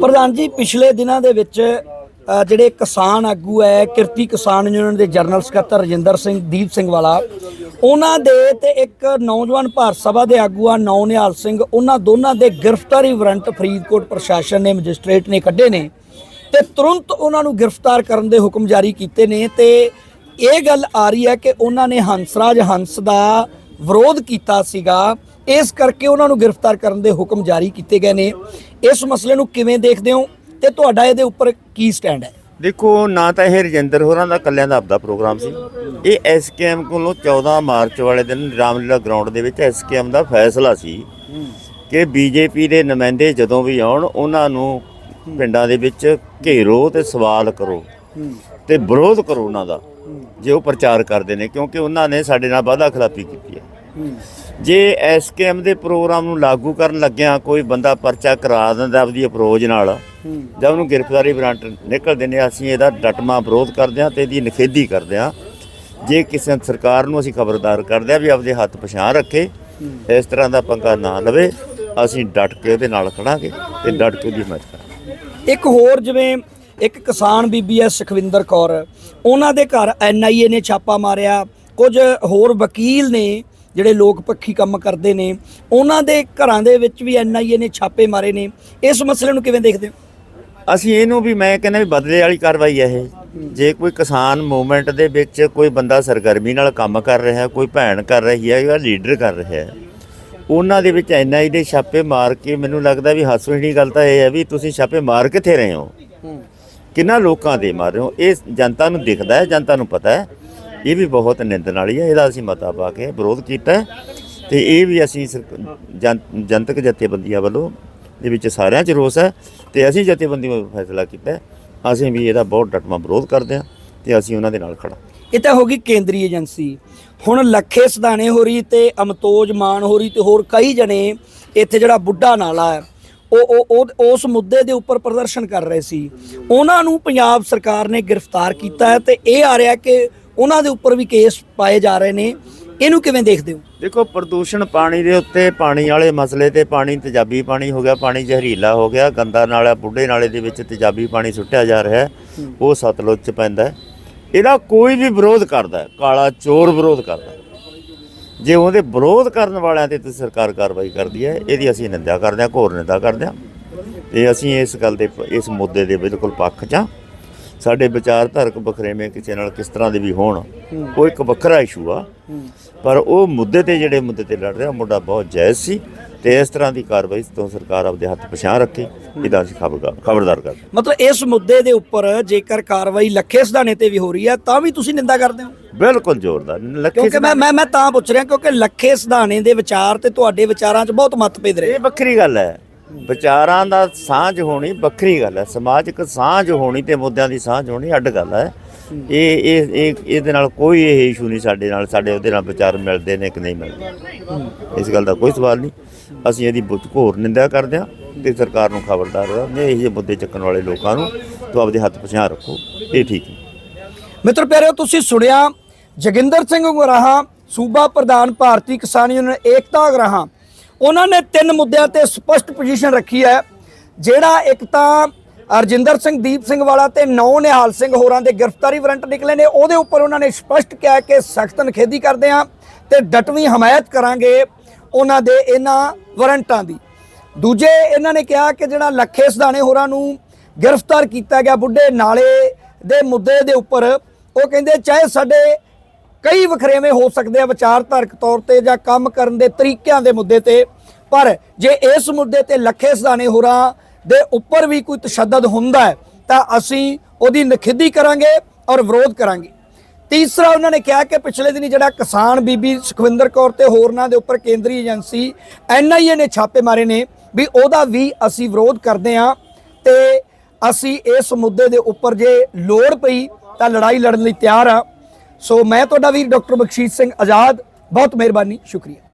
ਪ੍ਰਧਾਨ ਜੀ, ਪਿਛਲੇ ਦਿਨਾਂ ਦੇ ਵਿੱਚ ਜਿਹੜੇ ਕਿਸਾਨ ਆਗੂ ਹੈ ਕਿਰਤੀ ਕਿਸਾਨ ਯੂਨੀਅਨ ਦੇ ਜਨਰਲ ਸਕੱਤਰ ਰਜਿੰਦਰ ਸਿੰਘ, ਦੀਪ ਸਿੰਘ ਵਾਲਾ, ਉਹਨਾਂ ਦੇ ਤੇ ਇੱਕ ਨੌਜਵਾਨ ਭਾਰਤ ਸਭਾ ਦੇ ਆਗੂ ਆ, ਨੌ ਨਿਹਾਲ ਸਿੰਘ, ਉਹਨਾਂ ਦੋਨਾਂ ਦੇ ਗ੍ਰਿਫਤਾਰੀ ਵਾਰੰਟ ਫਰੀਦਕੋਟ ਪ੍ਰਸ਼ਾਸਨ ਨੇ ਮੈਜਿਸਟ੍ਰੇਟ ਨੇ ਕੱਢੇ ਨੇ ਤੇ ਤੁਰੰਤ ਉਹਨਾਂ ਨੂੰ ਗ੍ਰਿਫਤਾਰ ਕਰਨ ਦੇ ਹੁਕਮ ਜਾਰੀ ਕੀਤੇ ਨੇ ਤੇ ਇਹ ਗੱਲ ਆ ਰਹੀ ਹੈ ਕਿ ਉਹਨਾਂ ਨੇ ਹੰਸਰਾਜ ਹੰਸ ਦਾ ਵਿਰੋਧ ਕੀਤਾ ਸੀਗਾ ਇਸ ਕਰਕੇ ਉਹਨਾਂ ਨੂੰ ਗ੍ਰਿਫਤਾਰ ਕਰਨ ਦੇ ਹੁਕਮ ਜਾਰੀ ਕੀਤੇ ਗਏ ਨੇ। ਇਸ ਮਸਲੇ ਨੂੰ ਕਿਵੇਂ ਦੇਖਦੇ ਹੋ ਤੇ ਤੁਹਾਡਾ ਇਹਦੇ ਉੱਪਰ ਕੀ ਸਟੈਂਡ ਹੈ? ਦੇਖੋ, ਨਾ ਤਾਂ ਇਹ ਰਜਿੰਦਰ ਹੋਰਾਂ ਦਾ ਕੱਲਿਆਂ ਦਾ ਆਪਦਾ ਪ੍ਰੋਗਰਾਮ ਸੀ। ਇਹ ਐਸਕੇਐਮ ਕੋਲੋਂ 14 ਮਾਰਚ ਵਾਲੇ ਦਿਨ ਰਾਮਲੀਲਾ ਗਰਾਊਂਡ ਦੇ ਵਿੱਚ ਐਸਕੇਐਮ ਦਾ ਫੈਸਲਾ ਸੀ ਕਿ ਬੀਜੇਪੀ ਦੇ ਨੁਮਾਇੰਦੇ ਜਦੋਂ ਵੀ ਆਉਣ, ਉਹਨਾਂ ਨੂੰ ਪਿੰਡਾਂ ਦੇ ਵਿੱਚ ਘੇਰੋ ਤੇ ਸਵਾਲ ਕਰੋ ਤੇ ਵਿਰੋਧ ਕਰੋ ਉਹਨਾਂ ਦਾ, ਜੇ ਉਹ ਪ੍ਰਚਾਰ ਕਰਦੇ ਨੇ, ਕਿਉਂਕਿ ਉਹਨਾਂ ਨੇ ਸਾਡੇ ਨਾਲ ਵਾਅਦਾ ਖਿਲਾਫੀ ਕੀਤੀ ਹੈ। ਜੇ ਐਸਕੇਐਮ ਦੇ ਪ੍ਰੋਗਰਾਮ ਨੂੰ ਲਾਗੂ ਕਰਨ ਲੱਗਿਆ ਕੋਈ ਬੰਦਾ ਪਰਚਾ ਕਰਾ ਦਿੰਦਾ ਆਪਦੀ ਅਪਰੋਚ ਨਾਲ, ਜਾਂ ਉਹਨੂੰ ਗ੍ਰਿਫਤਾਰੀ ਵਾਰੰਟ ਨਿਕਲਦੇ ਨੇ ਅਸੀਂ ਇਹਦਾ ਡਟਮਾ ਵਿਰੋਧ ਕਰਦੇ ਹਾਂ ਤੇ ਇਹਦੀ ਨਿਖੇਧੀ ਕਰਦੇ ਹਾਂ। ਜੇ ਕਿਸੇ ਸਰਕਾਰ ਨੂੰ ਅਸੀਂ ਖਬਰਦਾਰ ਕਰਦੇ ਹਾਂ ਵੀ ਆਪਦੇ ਹੱਥ ਪਛਾਣ ਰੱਖੇ, ਇਸ ਤਰ੍ਹਾਂ ਦਾ ਪੰਗਾ ਨਾ ਲਵੇ, ਅਸੀਂ ਡਟ ਕੇ ਉਹਦੇ ਨਾਲ ਖੜਾਂਗੇ ਤੇ ਡਟ ਕੇ ਉਹਦੀ ਮਦਦ ਕਰਾਂਗੇ। ਇੱਕ ਹੋਰ ਜਿਵੇਂ ਇੱਕ ਕਿਸਾਨ ਬੀਬੀ ਐ ਸੁਖਵਿੰਦਰ ਕੌਰ, ਉਹਨਾਂ ਦੇ ਘਰ ਐਨਆਈਏ ਨੇ ਛਾਪਾ ਮਾਰਿਆ, ਕੁਝ ਹੋਰ ਵਕੀਲ ਨੇ ਜਿਹੜੇ ਲੋਕ ਪੱਖੀ ਕੰਮ ਕਰਦੇ ਨੇ ਉਹਨਾਂ ਦੇ ਘਰਾਂ ਦੇ ਵਿੱਚ ਵੀ ਐਨਆਈਏ ਨੇ ਛਾਪੇ ਮਾਰੇ ਨੇ। ਇਸ ਮਸਲੇ ਨੂੰ ਕਿਵੇਂ ਦੇਖਦੇ ਹੋ? ਅਸੀਂ ਇਹਨੂੰ ਵੀ ਮੈਂ ਕਹਿੰਦਾ ਵੀ ਬਦਲੇ ਵਾਲੀ ਕਾਰਵਾਈ ਹੈ ਇਹ। ਜੇ ਕੋਈ ਕਿਸਾਨ ਮੂਵਮੈਂਟ ਦੇ ਵਿੱਚ ਕੋਈ ਬੰਦਾ ਸਰਗਰਮੀ ਨਾਲ ਕੰਮ ਕਰ ਰਿਹਾ ਕੋਈ ਭੈਣ ਕਰ ਰਹੀ ਹੈ ਜਾਂ ਲੀਡਰ ਕਰ ਰਿਹਾ ਹੈ ਉਹਨਾਂ ਦੇ ਵਿੱਚ ਐਨਆਈ ਦੇ ਛਾਪੇ ਮਾਰ ਕੇ ਮੈਨੂੰ ਲੱਗਦਾ ਵੀ ਹਾਸੋਹੀਣੀ ਗੱਲ ਤਾਂ ਇਹ ਹੈ ਵੀ ਤੁਸੀਂ ਛਾਪੇ ਮਾਰ ਕਿੱਥੇ ਰਹੇ ਹੋ। ਕਿੰਨਾ ਲੋਕਾਂ ਦੇ ਮਾਰ ਰਹੇ ਹੋ? ਇਹ ਜਨਤਾ ਨੂੰ ਦਿਖਦਾ ਹੈ ਜਨਤਾ ਨੂੰ ਪਤਾ ਹੈ। ਇਹ ਵੀ ਬਹੁਤ ਨਿੰਦਣ ਵਾਲੀ ਹੈ ਇਹਦਾ ਅਸੀਂ ਮਤਾ ਪਾ ਕੇ ਵਿਰੋਧ ਕੀਤਾ ਹੈ। ਤੇ ਇਹ ਵੀ ਅਸੀਂ ਸਰਕ- ਜਨ- ਜਨਤਕ ਜਥੇਬੰਦੀਆਂ ਵੱਲੋਂ ਦੇ ਵਿੱਚ ਸਾਰਿਆਂ 'ਚ ਰੋਸ ਹੈ ਤੇ ਅਸੀਂ ਜਥੇਬੰਦੀ ਵੱਲੋਂ ਫੈਸਲਾ ਕੀਤਾ ਅਸੀਂ ਵੀ ਇਹਦਾ ਬਹੁਤ ਡਟਵਾਂ ਵਿਰੋਧ ਕਰਦੇ ਹਾਂ ਤੇ ਅਸੀਂ ਉਹਨਾਂ ਦੇ ਨਾਲ ਖੜਾ ਇਹ ਤਾਂ ਹੋ ਗਈ ਕੇਂਦਰੀ ਏਜੰਸੀ। ਹੁਣ ਲੱਖੇ ਸਦਾਣੇ ਹੋਰੀ ਤੇ ਅਮਤੋਜ ਮਾਨ ਹੋਰੀ ਤੇ ਹੋਰ ਕਈ ਜਣੇ ਇੱਥੇ ਜਿਹੜਾ ਬੁੱਢਾ ਨਾਲਾ ਹੈ, ਉਹ ਉਹ, ਉਹ- ਉਸ ਮੁੱਦੇ ਦੇ ਉੱਪਰ ਪ੍ਰਦਰਸ਼ਨ ਕਰ ਰਹੇ ਸੀ। ਉਹਨਾਂ ਨੂੰ ਪੰਜਾਬ ਸਰਕਾਰ ਨੇ ਗ੍ਰਿਫਤਾਰ ਕੀਤਾ ਹੈ ਤੇ ਇਹ ਆ ਰਿਹਾ ਕਿ ਉਹਨਾਂ ਦੇ ਉੱਪਰ ਵੀ ਕੇਸ ਪਾਏ ਜਾ ਰਹੇ ਨੇ। ਇਹਨੂੰ ਕਿਵੇਂ ਦੇਖਦੇ ਹੋ? ਦੇਖੋ ਪ੍ਰਦੂਸ਼ਣ ਪਾਣੀ ਦੇ ਉੱਤੇ ਪਾਣੀ ਵਾਲੇ ਮਸਲੇ ਤੇ ਪਾਣੀ ਤੇਜ਼ਾਬੀ ਪਾਣੀ ਹੋ ਗਿਆ ਪਾਣੀ ਜ਼ਹਿਰੀਲਾ ਹੋ ਗਿਆ ਗੰਦਾ ਨਾਲਾ ਬੁੱਢੇ ਨਾਲੇ ਦੇ ਵਿੱਚ ਤੇਜ਼ਾਬੀ ਪਾਣੀ ਸੁੱਟਿਆ ਜਾ ਰਿਹਾ ਉਹ ਸਤਲੁਜ ਚ ਪੈਂਦਾ ਇਹਦਾ ਕੋਈ ਵੀ ਵਿਰੋਧ ਕਰਦਾ ਕਾਲਾ ਚੋਰ ਵਿਰੋਧ ਕਰਦਾ। ਜੇ ਉਹਦੇ ਵਿਰੋਧ ਕਰਨ ਵਾਲਿਆਂ ਤੇ ਤੇ ਸਰਕਾਰ ਕਾਰਵਾਈ ਕਰਦੀ ਹੈ ਇਹਦੀ ਅਸੀਂ ਨਿੰਦਾ ਕਰਦੇ ਹਾਂ ਘੋਰ ਨਿੰਦਾ ਕਰਦੇ ਹਾਂ। ਤੇ ਅਸੀਂ ਇਸ ਗੱਲ ਦੇ ਇਸ ਮੁੱਦੇ ਦੇ ਬਿਲਕੁਲ ਪੱਖ 'ਚ ਸਾਡੇ ਵਿਚਾਰਧਾਰਕ ਬਖਰੇਵੇਂ ਕਿਸੇ ਨਾਲ ਕਿਸ ਤਰ੍ਹਾਂ ਦੇ ਵੀ ਹੋਣ ਉਹ ਇੱਕ ਵੱਖਰਾ ਇਸ਼ੂ ਆ। ਪਰ ਉਹ ਮੁੱਦੇ ਤੇ ਜਿਹੜੇ ਮੁੱਦੇ ਤੇ ਲੜ ਰਿਹਾ ਮੁੰਡਾ ਬਹੁਤ ਜਾਇਜ਼ ਸੀ ਤੇ ਇਸ ਤਰ੍ਹਾਂ ਦੀ ਕਾਰਵਾਈ ਤੋਂ ਸਰਕਾਰ ਆਪਦੇ ਹੱਥ ਪਛਾਣ ਰੱਖੇ। ਇਹਦਾ ਅਸੀਂ ਖਬਰਦਾਰ ਖਬਰਦਾਰ ਕਰਦੇ ਮਤਲਬ ਇਸ ਮੁੱਦੇ ਦੇ ਉੱਪਰ ਜੇਕਰ ਕਾਰਵਾਈ ਲੱਖੇ ਸਦਾਣੇ ਤੇ ਵੀ ਹੋ ਰਹੀ ਹੈ ਤਾਂ ਵੀ ਤੁਸੀਂ ਨਿੰਦਾ ਕਰਦੇ ਹੋ? ਬਿਲਕੁਲ ਜ਼ੋਰਦਾਰ। ਲੱਖੇ ਕਿਉਂਕਿ ਮੈਂ ਮੈਂ ਮੈਂ ਤਾਂ ਪੁੱਛ ਰਿਹਾ ਕਿਉਂਕਿ ਲੱਖੇ ਸਦਾਣੇ ਦੇ ਵਿਚਾਰ ਤੇ ਤੁਹਾਡੇ ਵਿਚਾਰਾਂ 'ਚ ਬਹੁਤ ਮਤਭੇਦ ਰਹੇ। ਇਹ ਵੱਖਰੀ ਗੱਲ ਹੈ। ਵਿਚਾਰਾਂ ਦਾ ਸਾਂਝ ਹੋਣੀ ਵੱਖਰੀ ਗੱਲ ਹੈ। ਸਮਾਜਿਕ ਸਾਂਝ ਹੋਣੀ ਤੇ ਮੁੱਦਿਆਂ ਦੀ ਸਾਂਝ ਹੋਣੀ ਅੱਡ ਗੱਲ ਹੈ। ਇਹ ਇਹ ਇਹ, ਇਹਦੇ ਨਾਲ ਕੋਈ ਇਹ ਇਸ਼ੂ ਨਹੀਂ ਸਾਡੇ ਨਾਲ, ਸਾਡੇ ਉਹਦੇ ਨਾਲ ਵਿਚਾਰ ਮਿਲਦੇ ਨੇ ਕਿ ਨਹੀਂ ਮਿਲਦੇ। ਇਸ ਗੱਲ ਦਾ ਕੋਈ ਸਵਾਲ ਨਹੀਂ। ਅਸੀਂ ਇਹਦੀ ਬਹੁਤ ਘੋਰ ਨਿੰਦਾ ਕਰਦੇ ਹਾਂ ਤੇ ਸਰਕਾਰ ਨੂੰ ਖਬਰਦਾਰ ਕਰਦੇ ਹਾਂ। ਇਹ ਜਿਹੇ ਮੁੱਦੇ ਚੱਕਣ ਵਾਲੇ ਲੋਕਾਂ ਨੂੰ ਤੋਂ ਆਪਦੇ ਹੱਥ ਪਛਾਣ ਰੱਖੋ। ਇਹ ਠੀਕ ਨਹੀਂ ਮਿੱਤਰ ਪਿਆਰਿਓ, ਤੁਸੀਂ ਸੁਣਿਆ ਜੋਗਿੰਦਰ ਸਿੰਘ ਗੁਰਾਹਾ, ਸੂਬਾ ਪ੍ਰਧਾਨ ਭਾਰਤੀ ਕਿਸਾਨ ਯੂਨੀਅਨ, ਏਕਤਾ ਗੁਰਾਹਾ। ਉਹਨਾਂ ਨੇ ਤਿੰਨ ਮੁੱਦਿਆਂ ਤੇ ਸਪਸ਼ਟ ਪੋਜੀਸ਼ਨ ਰੱਖੀ ਹੈ। ਜਿਹੜਾ ਇੱਕ ਤਾਂ ਅਰਜਿੰਦਰ ਸਿੰਘ, ਦੀਪ ਸਿੰਘ ਵਾਲਾ ਤੇ ਨੌ ਨਿਹਾਲ ਸਿੰਘ ਹੋਰਾਂ ਦੇ ਗ੍ਰਿਫਤਾਰੀ ਵਾਰੰਟ ਨਿਕਲੇ ਨੇ। ਉਹਦੇ ਉੱਪਰ ਉਹਨਾਂ ਨੇ ਸਪਸ਼ਟ ਕਿਹਾ ਕਿ ਸਖਤ ਨਖੇਦੀ ਕਰਦੇ ਹਾਂ ਤੇ ਡਟਵੀਂ ਹਮਾਇਤ ਕਰਾਂਗੇ ਉਹਨਾਂ ਦੇ ਇਹਨਾਂ ਵਾਰੰਟਾਂ ਦੀ। ਦੂਜੇ ਇਹਨਾਂ ਨੇ ਕਿਹਾ ਕਿ ਜਿਹੜਾ ਲੱਖੇ ਸਦਾਣੇ ਹੋਰਾਂ ਨੂੰ ਗ੍ਰਿਫਤਾਰ ਕੀਤਾ ਗਿਆ ਬੁੱਢੇ ਨਾਲੇ ਦੇ ਮੁੱਦੇ ਦੇ ਉੱਪਰ, ਉਹ ਕਹਿੰਦੇ ਚਾਹੇ ਸਾਡੇ ਕਈ ਵਖਰੇਵੇਂ ਹੋ ਸਕਦੇ ਆ ਵਿਚਾਰਧਾਰਕ ਤੌਰ ਤੇ ਜਾਂ ਕੰਮ ਕਰਨ ਦੇ ਤਰੀਕਿਆਂ ਦੇ ਮੁੱਦੇ ਤੇ, ਪਰ ਜੇ ਇਸ ਮੁੱਦੇ ਤੇ ਲੱਖੇ ਸਦਾਣੇ ਹੋਰਾਂ ਦੇ ਉੱਪਰ ਵੀ ਕੋਈ ਤਸ਼ੱਦਦ ਹੁੰਦਾ ਹੈ, ਤਾਂ ਅਸੀਂ ਉਹਦੀ ਨਖਿੱਧੀ ਕਰਾਂਗੇ ਔਰ ਵਿਰੋਧ ਕਰਾਂਗੇ। ਤੀਸਰਾ, ਉਹਨਾਂ ਨੇ ਕਿਹਾ ਕਿ ਪਿਛਲੇ ਦਿਨੀ ਜਿਹੜਾ ਕਿਸਾਨ ਬੀਬੀ ਸੁਖਵਿੰਦਰ ਕੌਰ ਤੇ ਹੋਰਨਾਂ ਦੇ ਉੱਪਰ ਕੇਂਦਰੀ ਏਜੰਸੀ ਐਨਆਈਏ ਨੇ ਛਾਪੇ ਮਾਰੇ ਨੇ ਵੀ ਉਹਦਾ ਵੀ ਅਸੀਂ ਵਿਰੋਧ ਕਰਦੇ ਹਾਂ ਤੇ ਅਸੀਂ ਇਸ ਮੁੱਦੇ ਦੇ ਉੱਪਰ ਜੇ ਲੋੜ ਪਈ ਤਾਂ ਲੜਾਈ ਲੜਨ ਲਈ ਤਿਆਰ ਹਾਂ। ਸੋ ਮੈਂ ਤੁਹਾਡਾ ਵੀਰ ਡਾਕਟਰ ਬਖਸ਼ੀਸ਼ ਸਿੰਘ ਆਜ਼ਾਦ ਬਹੁਤ ਮਿਹਰਬਾਨੀ ਸ਼ੁਕਰੀਆ